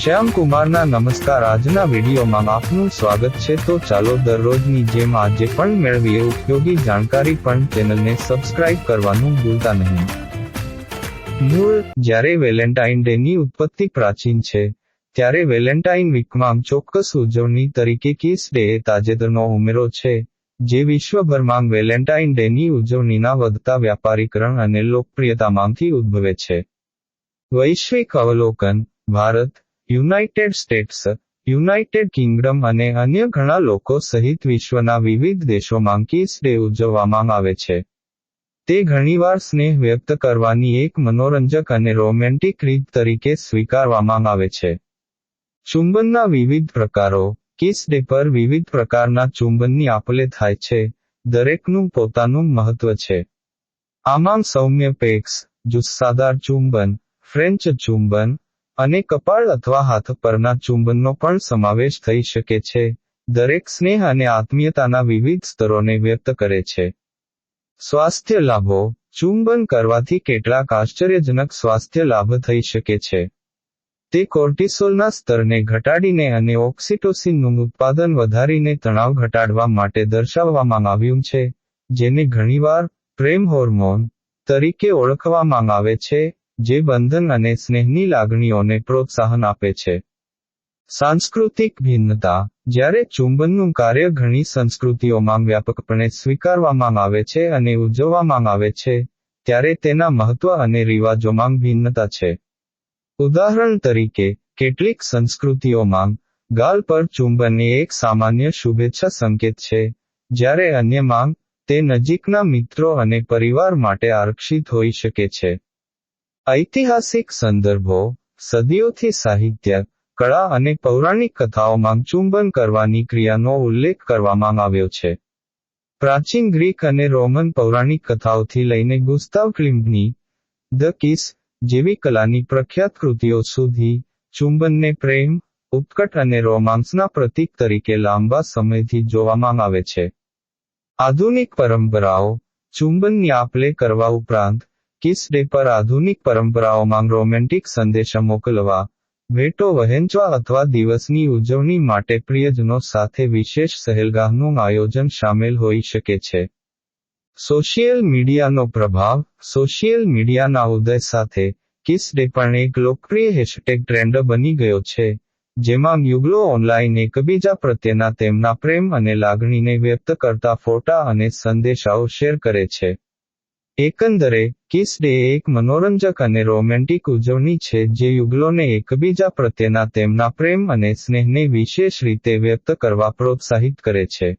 શ્યામ કુમારના નમસ્કાર આજના વિડીયોમાં આપનું સ્વાગત છે. તો ચાલો દરરોજની જેમ આજે પણ મેળવીએ ઉપયોગી જાણકારી પણ ચેનલને સબસ્ક્રાઇબ કરવાનું ભૂલતા નહીં. મૂળ જ્યારે વેલેન્ટાઇન ડેની ઉત્પત્તિ પ્રાચીન છે, ત્યારે વેલેન્ટાઇન વીકમાં ચોક્કસ ઉજવણી તરીકે કિસ ડે તાજેતરનો ઉમેરો છે, જે વિશ્વભરમાં વેલેન્ટાઇન ડેની ઉજવણીના વધતા વ્યાપારીકરણ અને લોકપ્રિયતામાંથી ઉદ્ભવે છે. વૈશ્વિક અવલોકન, Bharat United States, United Kingdom અને અન્ય ઘણા લોકો સહિત વિશ્વના વિવિધ દેશોમાં કિસ ડે ઉજવવામાં આવે છે. તે ઘણીવાર સ્નેહ વ્યક્ત કરવાની એક મનોરંજક અને રોમેન્ટિક રીત તરીકે સ્વીકારવામાં આવે છે. ચુંબનના વિવિધ પ્રકારો, કિસ ડે પર વિવિધ પ્રકારના ચુંબનની આપલે થાય છે, દરેકનું પોતાનું મહત્વ છે. આમાં સૌમ્ય પેક્સ, જુસ્સાદાર ચુંબન, ફ્રેન્ચ ચુંબન અને કપાળ અથવા હાથ પરના ચુંબનનો પણ સમાવેશ થઈ શકે છે. દરેક સ્નેહ અને આત્મીયતાના વિવિધ સ્તરોને વ્યક્ત કરે છે. સ્વાસ્થ્ય લાભો. ચુંબન કરવાથી કેટલાક આશ્ચર્યજનક સ્વાસ્થ્ય લાભ થઈ શકે છે. તે કોર્ટિસોલના સ્તરને ઘટાડીને અને ઓક્સિટોસિનનું ઉત્પાદન વધારીને તણાવ ઘટાડવા માટે દર્શાવવામાં આવ્યું છે, જેને ઘણીવાર પ્રેમ હોર્મોન તરીકે ઓળખવામાં આવે છે. જે બંધન અને સ્નેહની લાગણીઓને પ્રોત્સાહન આપે છે. સાંસ્કૃતિક ભિન્નતા. જ્યારે ચુંબનનું કાર્ય ઘણી સંસ્કૃતિઓમાં વ્યાપકપણે સ્વીકારવામાં આવે છે અને ઉજવવામાં આવે છે, ત્યારે તેના મહત્વ અને રિવાજોમાં ભિન્નતા છે. ઉદાહરણ તરીકે, કેટલીક સંસ્કૃતિઓમાં ગાલ પર ચુંબન એ એક સામાન્ય શુભેચ્છા સંકેત છે, જ્યારે અન્યમાં તે નજીકના મિત્રો અને પરિવાર માટે આરક્ષિત હોઈ શકે છે. ઐતિહાસિક સંદર્ભો, સદીઓથી સાહિત્ય, કળા અને પૌરાણિક કથાઓમાં ચુંબન કરવાની ક્રિયાનો ઉલ્લેખ કરવામાં આવ્યો છે. પ્રાચીન ગ્રીક અને રોમન પૌરાણિક કથાઓથી લઈને ગુસ્તાવ ક્લિમ્બની, ધ કિસ, જેવી કલાની પ્રખ્યાત કૃતિઓ સુધી, ચુંબનને પ્રેમ, ઉત્કટ અને રોમાંસના પ્રતીક તરીકે લાંબા સમયથી જોવામાં આવે છે. આધુનિક પરંપરાઓ, ચુંબનની આપલે કરવા ઉપરાંત કિસ ડે પર આધુનિક પરંપરાઓમાં રોમેન્ટિક સંદેશા મોકલવા, ભેટો વહેંચવા અથવા દિવસની ઉજવણી માટે પ્રિયજનો સાથે વિશેષ સહેલગાહનું આયોજન સામેલ હોઈ શકે છે. સોશિયલ મીડિયાનો પ્રભાવ, સોશિયલ મીડિયાના ઉદય સાથે કિસ ડે પણ એક લોકપ્રિય હેશટેગ ટ્રેન્ડ બની ગયો છે, જેમાં યુગલો ઓનલાઈન એકબીજા પ્રત્યેના તેમના પ્રેમ અને લાગણીને વ્યક્ત કરતા ફોટા અને સંદેશાઓ શેર કરે છે. એકંદરે, કિસ ડે એક મનોરંજક અને રોમેન્ટિક ઉજવણી છે જે યુગલોને એકબીજા પ્રત્યેના તેમના પ્રેમ અને સ્નેહને વિશેષ રીતે વ્યક્ત કરવા પ્રોત્સાહિત કરે છે.